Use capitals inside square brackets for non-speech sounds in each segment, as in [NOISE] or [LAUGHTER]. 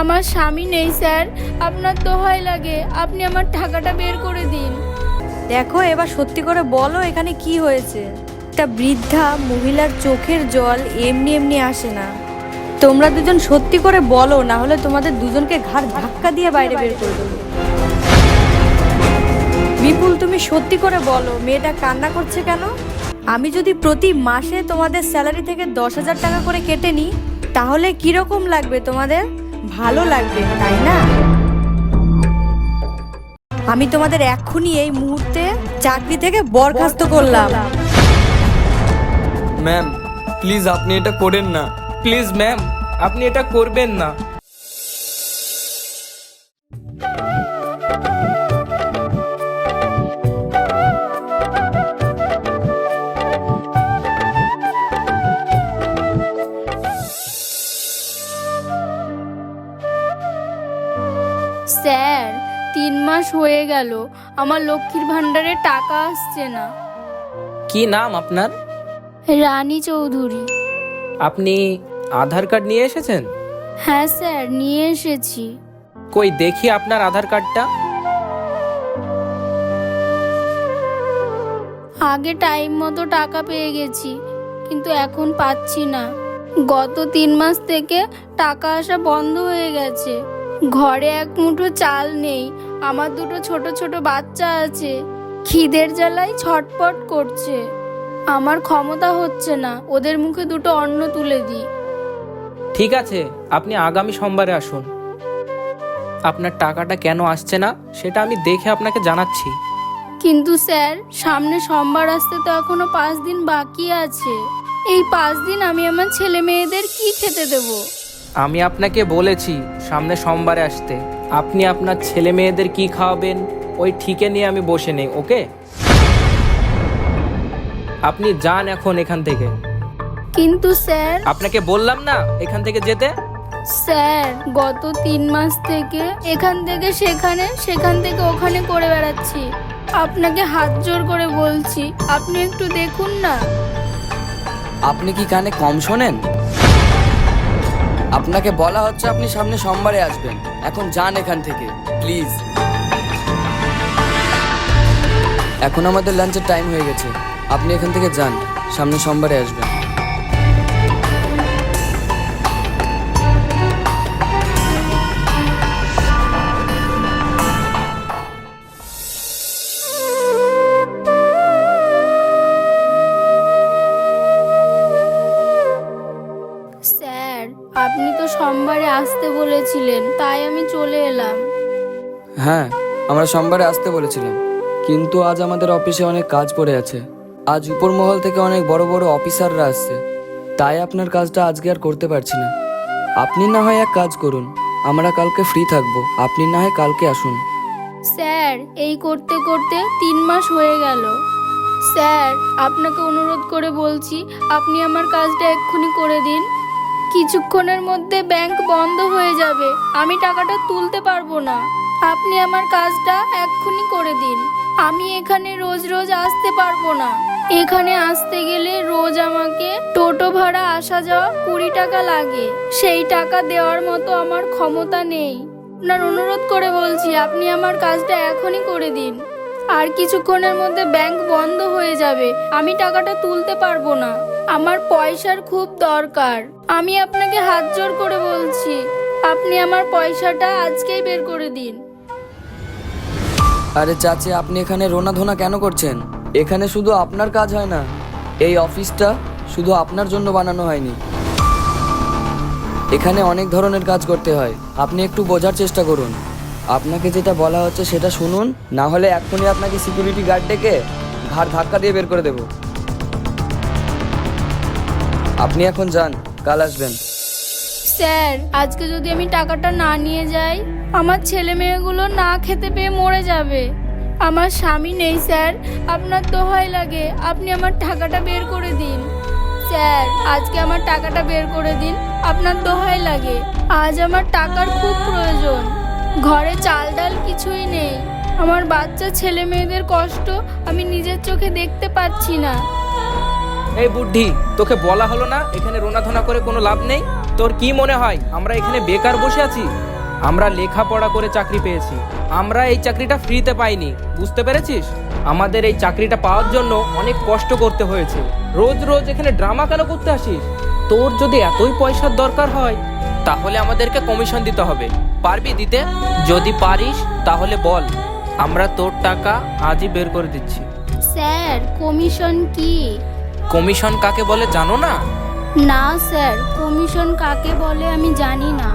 আমার স্বামী নেই, স্যার। আপনার দোহাই লাগে। আপনি আমার টাকাটা বের করে দিন। দেখো, এবার সত্যি করে বলো এখানে কি হয়েছে। একটা বৃদ্ধা মহিলার চোখের জল এমনি এমনি আসে না। তোমরা দুজন সত্যি করে বলো, না হলে তোমাদের দুজনকে ঘাড় ধাক্কা দিয়ে বাইরে বের করে দেবো। বিপুল, তুমি সত্যি করে বলো, মেয়েটা কান্না করছে কেন? আমি যদি প্রতি মাসে তোমাদের স্যালারি থেকে দশ হাজার টাকা করে কেটে নিই, তাহলে কীরকম লাগবে তোমাদের? ভালো লাগবে তাই না? আমি তোমাদের এক্ষুনি এই মুহূর্তে চাকরি থেকে বরখাস্ত করলাম। ম্যাম প্লিজ আপনি এটা করেন না। প্লিজ ম্যাম আপনি এটা করবেন না। হয়ে গেল। আমার লক্ষ্মীর ভাণ্ডারে টাকা আসছে না। কি নাম আপনার? রানী চৌধুরী। আপনি আধার কার্ড নিয়ে এসেছেন? হ্যাঁ স্যার নিয়ে এসেছি। কই দেখি আপনার আধার কার্ডটা। আগে টাইম মতো টাকা পেয়ে গেছি কিন্তু এখন পাচ্ছি না। গত তিন মাস থেকে টাকা আসা বন্ধ হয়ে গেছে। ঘরে এক মুঠো চাল নেই আমার দুটো ছোট ছোট বাচ্চা আছে। খিদের জ্বালায় ছটপট করছে। আমার ক্ষমতা হচ্ছে না ওদের মুখে দুটো অন্ন তুলে দিই। ঠিক আছে আপনি আগামী সোমবারে আসুন। আপনার টাকাটা কেন আসছে না সেটা আমি দেখে আপনাকে জানাচ্ছি। কিন্তু স্যার সামনে সোমবার আসতে তো এখনও পাঁচ দিন বাকি আছে। এই পাঁচ দিন আমি আমার ছেলে মেয়েদের কি খেতে দেবো? আমি আপনাকে বলেছি সামনে সোমবারে আসতে। আপনি আপনার ছেলে মেয়েদের কি খাওয়াবেন? ওই ঠিকে নিয়ে আমি বসে নেই ওকে? আপনি যান এখন এখান থেকে। কিন্তু স্যার। আপনাকে বললাম না এখান থেকে যেতে? স্যার গত তিন মাস থেকে এখান থেকে সেখানে সেখান থেকে ওখানে করে বেড়াচ্ছি। আপনাকে হাত জোর করে বলছি আপনি একটু দেখুন না। আপনি কি কানে কম শোনেন? আপনাকে বলা হচ্ছে আপনি সামনে সোমবারে আসবেন। এখন যান এখান থেকে, প্লিজ। এখন আমাদের লাঞ্চের টাইম হয়ে গেছে। আপনি এখান থেকে যান, সামনে সোমবারে আসবেন। বলেছিলেন তাই আমি চলে এলাম। হ্যাঁ আমরা সোমবারে আসতে বলেছিলাম কিন্তু আজ আমাদের অফিসে অনেক কাজ পড়ে আছে। আজ উপর মহল থেকে অনেক বড় বড় অফিসাররা আসছে তাই আপনার কাজটা আজকে আর করতে পারছি না। আপনি না হয় এক কাজ করুন আমরা কালকে ফ্রি থাকব আপনি না হয় কালকে আসুন। স্যার এই করতে করতে তিন মাস হয়ে গেল। স্যার আপনাকে অনুরোধ করে বলছি আপনি আমার কাজটা এক্ষুনি করে দিন। কিছুক্ষণের মধ্যে ব্যাংক বন্ধ হয়ে যাবে। আমি টাকাটা তুলতে পারব না। আপনি আমার কাজটা এক্ষুনি করে দিন। আমি এখানে রোজ রোজ আসতে পারব না। এখানে আসতে গেলে রোজ আমাকে টোটো ভাড়া আসা যাওয়া কুড়ি টাকা লাগে। সেই টাকা দেওয়ার মতো আমার ক্ষমতা নেই। আপনার অনুরোধ করে বলছি, আপনি আমার কাজটা এখনই করে দিন। আর কিছুক্ষণের মধ্যে ব্যাংক বন্ধ হয়ে যাবে। আমি টাকাটা তুলতে পারব না। আমার পয়সার খুব দরকার। আমি আপনাকে হাত জোর করে বলছি, আপনি আমার পয়সাটা আজকেই বের করে দিন। আরে চাচি, আপনি এখানে রোনা ধোনা কেন করছেন? এখানে শুধু আপনার কাজ হয় না, এই অফিসটা শুধু আপনার জন্য বানানো হয়নি। এখানে অনেক ধরনের কাজ করতে হয়, আপনি একটু বোঝার চেষ্টা করুন। আপনাকে যেটা বলা হচ্ছে সেটা শুনুন, না হলে এক্ষুনি আপনাকে সিকিউরিটি গার্ড ডেকে ঘাড় ধাক্কা দিয়ে বের করে দেব। আপনি এখন যান, কাল আসবেন। স্যার, আজকে যদি আমি টাকাটা না নিয়ে যাই, আমার ছেলে মেয়েগুলো না খেতে পেয়ে মরে যাবে। আমার স্বামী নেই, স্যার। আপনার দোহাই লাগে। আপনি আমার টাকাটা বের করে দিন। স্যার, আজকে আমার টাকাটা বের করে দিন। আপনার দোহাই লাগে। আজ আমার টাকার খুব প্রয়োজন। ঘরে চাল ডাল কিছুই নেই। আমার বাচ্চা ছেলে মেয়েদের কষ্ট আমি নিজের চোখে দেখতে পাচ্ছি না। এই বুদ্ধি, তোকে বলা হলো না, এখানে রোনাধনা করে কোনো লাভ নেই? তোর কি মনে হয়, আমরা এখানে বেকার বসে আছি? আমরা লেখাপড়া করে চাকরি পেয়েছি, আমরা এই চাকরিটা ফ্রিতে পাইনি, বুঝতে পেরেছিস? আমাদের এই চাকরিটা পাওয়ার জন্য অনেক কষ্ট করতে হয়েছে। রোজ রোজ এখানে ড্রামা কেন করতে আসিস? তোর যদি এতই পয়সার দরকার হয়, তাহলে আমাদেরকে কমিশন দিতে হবে। পারবি দিতে? যদি পারিস, তাহলে বল, আমরা তোর টাকা আজই বের করে দিচ্ছি। স্যার, কমিশন কি? কমিশন কাকে বলে জানো না? না স্যার কমিশন কাকে বলে আমি জানি না।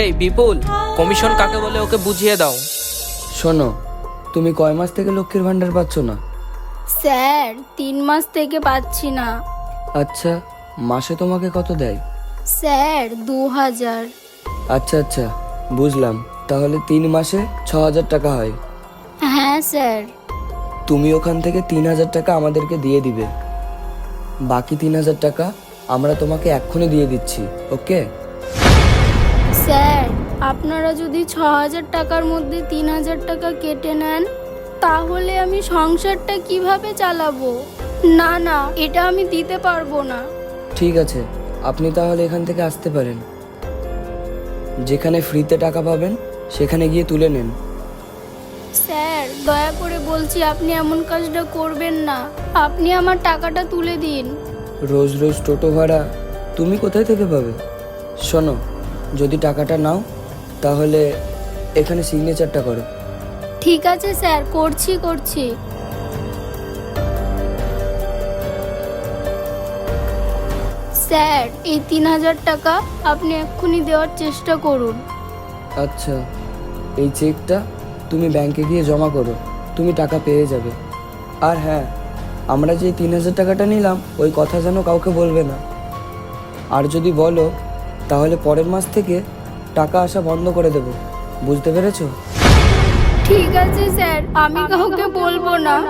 এই বিপুল কমিশন কাকে বলে ওকে বুঝিয়ে দাও। শোনো তুমি কয় মাস থেকে লক্ষ্মীর ভাণ্ডার পাচ্ছ না? স্যার তিন মাস থেকে পাচ্ছি না। আচ্ছা মাসে তোমাকে কত দেয়? স্যার দু হাজার। আচ্ছা আচ্ছা বুঝলাম। তাহলে তিন মাসে ছ হাজার টাকা হয়। হ্যাঁ স্যার। তুমি ওখান থেকে তিন হাজার টাকা আমাদেরকে দিয়ে দিবে। বাকি তিন হাজার টাকা আমরা তোমাকে এক্ষুনি দিয়ে দিচ্ছি ওকে? স্যার আপনারা যদি ছ হাজার টাকার মধ্যে তিন হাজার টাকা কেটে নেন তাহলে আমি সংসারটা কীভাবে চালাবো? না না এটা আমি দিতে পারব না। ঠিক আছে আপনি তাহলে এখান থেকে আসতে পারেন। যেখানে ফ্রিতে টাকা পাবেন সেখানে গিয়ে তুলে নেন। স্যার দয়া করে বলছি আপনি এমন কাজটা করবেন না। আপনি আমার টাকাটা তুলে দিন। রোজ রোজ টোটো ভাড়া তুমি কোথায় থেকে পাবে? শোনো যদি টাকাটা নাও তাহলে এখানে সিগনেচারটা করো। ঠিক আছে স্যার করছি করছি। স্যার এই তিন হাজার টাকা আপনি এক্ষুনি দেওয়ার চেষ্টা করুন। আচ্ছা এই চেকটা তুমি ব্যাংকে গিয়ে জমা করো তুমি টাকা পেয়ে যাবে। আর হ্যাঁ আমরা যে তিন হাজার টাকাটা নিলাম ওই কথা যেন কাউকে বলবে না। আর যদি বলো তাহলে পরের মাস থেকে টাকা আসা বন্ধ করে দেবো। বুঝতে পেরেছ? ঠিক আছে স্যার। আমি কাউকে বলব না। [LAUGHS]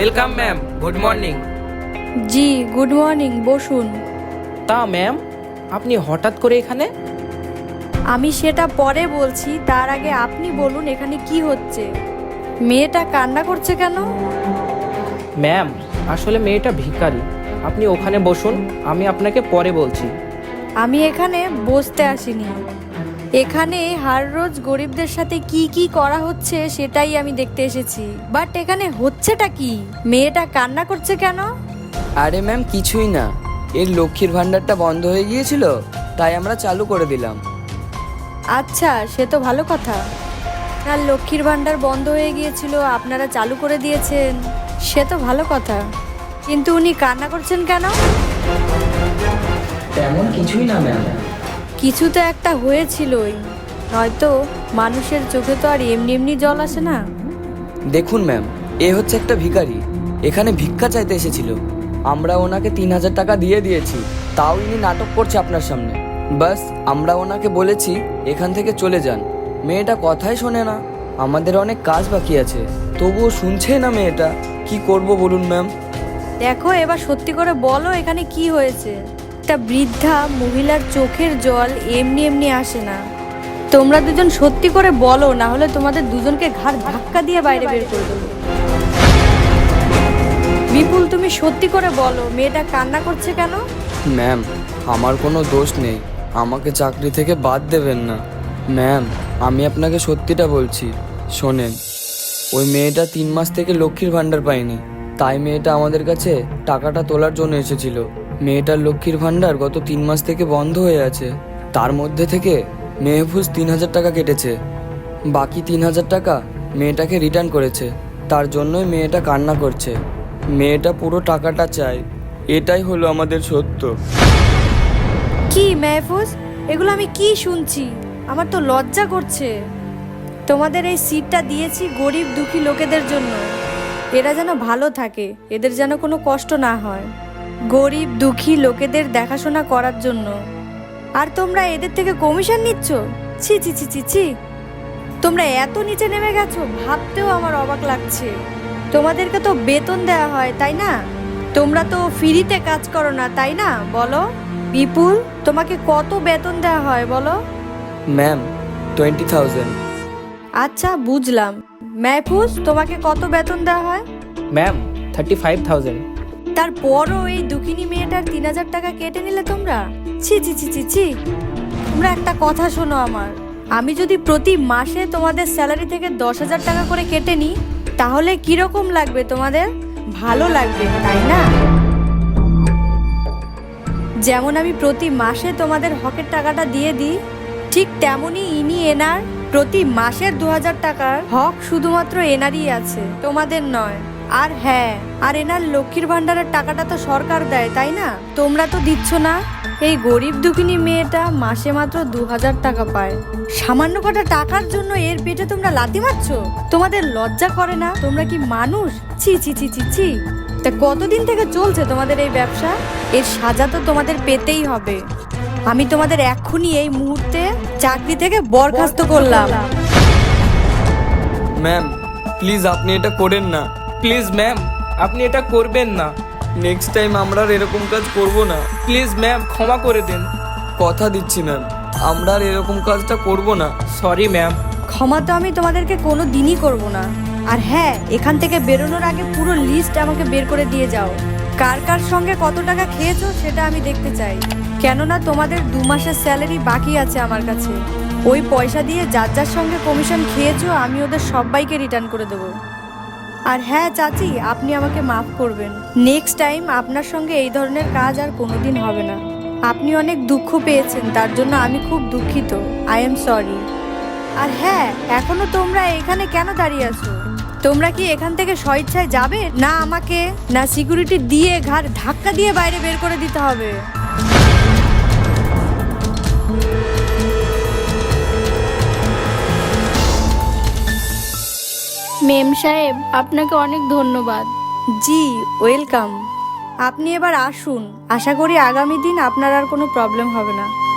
ওয়েলকাম ম্যাম গুড মর্নিং জি গুড মর্নিং বসুন। তা ম্যাম আপনি হঠাৎ করে এখানে? আমি সেটা পরে বলছি তার আগে আপনি বলুন এখানে কি হচ্ছে। মেয়েটা কান্না করছে কেন? ম্যাম আসলে মেয়েটা ভিখারি। আপনি ওখানে বসুন আমি আপনাকে পরে বলছি। আমি এখানে বসতে আসিনি। এখানে হার রোজ গরিবদের সাথে কি কি করা হচ্ছে সেটাই আমি দেখতে এসেছি। বাট এখানে হচ্ছেটা কি? মেয়েটা কান্না করছে কেন? আরে ম্যাম কিছুই না। এর লক্ষ্মীর ভাণ্ডারটা বন্ধ হয়ে গিয়েছিল তাই আমরা চালু করে দিলাম। আচ্ছা সে তো ভালো কথা। আর লক্ষ্মীর ভাণ্ডার বন্ধ হয়ে গিয়েছিল আপনারা চালু করে দিয়েছেন। সে তো ভালো কথা। কিন্তু উনি কান্না করছেন কেন? তেমন কিছুই না ম্যাম। কিছু তো একটা হয়েছিলই। নয়তো মানুষের চোখে তো আর এমনি এমনি জল আসে না। দেখুন ম্যাম এ হচ্ছে একটা ভিখারি। এখানে ভিক্ষা চাইতে এসেছিল। আমরা ওনাকে তিন হাজার টাকা দিয়ে দিয়েছি। তাও ইনি নাটক করছে আপনার সামনে। বাস আমরা ওনাকে বলেছি এখান থেকে চলে যান। মেয়েটা কথাই শোনে না। আমাদের অনেক কাজ বাকি আছে। তবুও শুনছে না মেয়েটা। কি করব বলুন ম্যাম? দেখো এবার সত্যি করে বলো এখানে কি হয়েছে। একটা বৃদ্ধা মহিলার চোখের জল এমনি এমনি আসে না। তোমরা দুজন সত্যি করে বলো না হলে তোমাদের দুজনকে ঘাড় ধাক্কা দিয়ে বাইরে বের করে দেবো। বিপুল, তুমি সত্যি করে বলো, মেয়েটা কান্না করছে কেন? ম্যাম, আমার কোনো দোষ নেই। আমাকে চাকরি থেকে বাদ দেবেন না। ম্যাম, আমি আপনাকে সত্যিটা বলছি। শোনেন, ওই মেয়েটা তিন মাস থেকে লক্ষ্মীর ভাণ্ডার পায়নি। তাই মেয়েটা আমাদের কাছে টাকাটা তোলার জন্য এসেছিল। মেয়েটার লক্ষ্মীর ভাণ্ডার গত তিন মাস থেকে বন্ধ হয়ে আছে। তার মধ্যে থেকে মেহফুজ তিন হাজার টাকা কেটেছে। বাকি তিন হাজার টাকা মেয়েটাকে রিটার্ন করেছে। তার জন্যই মেয়েটা কান্না করছে। মেয়েটা পুরো টাকাটা চায়। এটাই হলো আমাদের সত্য। কি মেহফুজ? এগুলো আমি কি শুনছি? আমার তো লজ্জা করছে। তোমাদের এই সিটটা দিয়েছি গরিব দুঃখী লোকেদের জন্য। এরা যেন ভালো থাকে। এদের যেন কোনো কষ্ট না হয়। গরিব দুঃখী লোকেদের দেখাশোনা করার জন্য। আর তোমরা এদের থেকে কমিশন নিচ্ছ? ছি ছি ছি ছি ছি। তোমরা এত নিচে নেমে গেছো ভাবতেও আমার অবাক লাগছে। তোমাদেরকে তো বেতন দেওয়া হয় তাই না? তোমরা তো ফ্রিতে কাজ করো না তাই না? বলো। বিপুল তোমাকে কত বেতন দেওয়া হয় বলো? Ma'am twenty thousand. আচ্ছা বুঝলাম। মেহফুজ তোমাকে কত বেতন দেওয়া হয়? Ma'am thirty five thousand. তারপরও এই দুঃখিনী মেয়েটার তিন হাজার টাকা কেটে নিলে তোমরা? ছি ছি ছি ছি ছি। তোমরা একটা কথা শোনো আমার। আমি যদি প্রতি মাসে তোমাদের স্যালারি থেকে দশ হাজার টাকা করে কেটে নিই, তাহলে কীরকম লাগবে তোমাদের? ভালো লাগবে, তাই না? যেমন আমি প্রতি মাসে তোমাদের হকের টাকাটা দিয়ে দিই, ঠিক তেমনই ইনি এনার প্রতি মাসের দু হাজার টাকার হক শুধুমাত্র এনারই আছে, তোমাদের নয়। আর হ্যাঁ আর এনার লক্ষ্মীর ভান্ডারের টাকাটা তো সরকার দেয়, তাই না? তোমরা তো দিচ্ছ না? এই গরিব দুঃখিনী মেয়েটা মাসে মাত্র দু হাজার টাকা পায়। সামান্য কটা টাকার জন্য এর পেটে তোমরা লাথি মারছো? তোমাদের লজ্জা করে না? তোমরা কি মানুষ? ছি ছি ছি ছি ছি। তা কতদিন থেকে চলছে তোমাদের এই ব্যবসা? এর সাজা তো তোমাদের পেতেই হবে। আমি তোমাদের এক্ষুনি এই মুহূর্তে চাকরি থেকে বরখাস্ত করলাম। ম্যাম, প্লিজ আপনি এটা করেন না। প্লিজ ম্যাম আপনি এটা করবেন না। নেক্সট টাইম আমরা আর এরকম কাজ করব না। প্লিজ ম্যাম ক্ষমা করে দিন। কথা দিচ্ছি ম্যাম আমরা আর এরকম কাজটা করব না। সরি ম্যাম ক্ষমা তো আমি তোমাদেরকে কোনো দিনই করব না। আর হ্যাঁ এখান থেকে বেরোনোর আগে পুরো লিস্ট আমাকে বের করে দিয়ে যাও। কার কার সঙ্গে কত টাকা খেয়েছো সেটা আমি দেখতে চাই। কেননা তোমাদের দু মাসের স্যালারি বাকি আছে আমার কাছে। ওই পয়সা দিয়ে যার যার সঙ্গে কমিশন খেয়েছো আমি ওদের সবাইকে রিটার্ন করে দেবো। আর হ্যাঁ চাচি, আপনি আমাকে মাফ করবেন। নেক্সট টাইম আপনার সঙ্গে এই ধরনের কাজ আর কোনোদিন হবে না। আপনি অনেক দুঃখ পেয়েছেন, তার জন্য আমি খুব দুঃখিত। আই এম সরি আর হ্যাঁ এখনও তোমরা এখানে কেন দাঁড়িয়ে আছো? তোমরা কি এখান থেকে স্বইচ্ছায় যাবে? না আমাকে, না সিকিউরিটি দিয়ে ঘাড় ধাক্কা দিয়ে বাইরে বের করে দিতে হবে। মেম সাহেব, আপনাকে অনেক ধন্যবাদ। জি, ওয়েলকাম। আপনি এবার আসুন। আশা করি আগামী দিন আপনার আর কোনো প্রবলেম হবে না।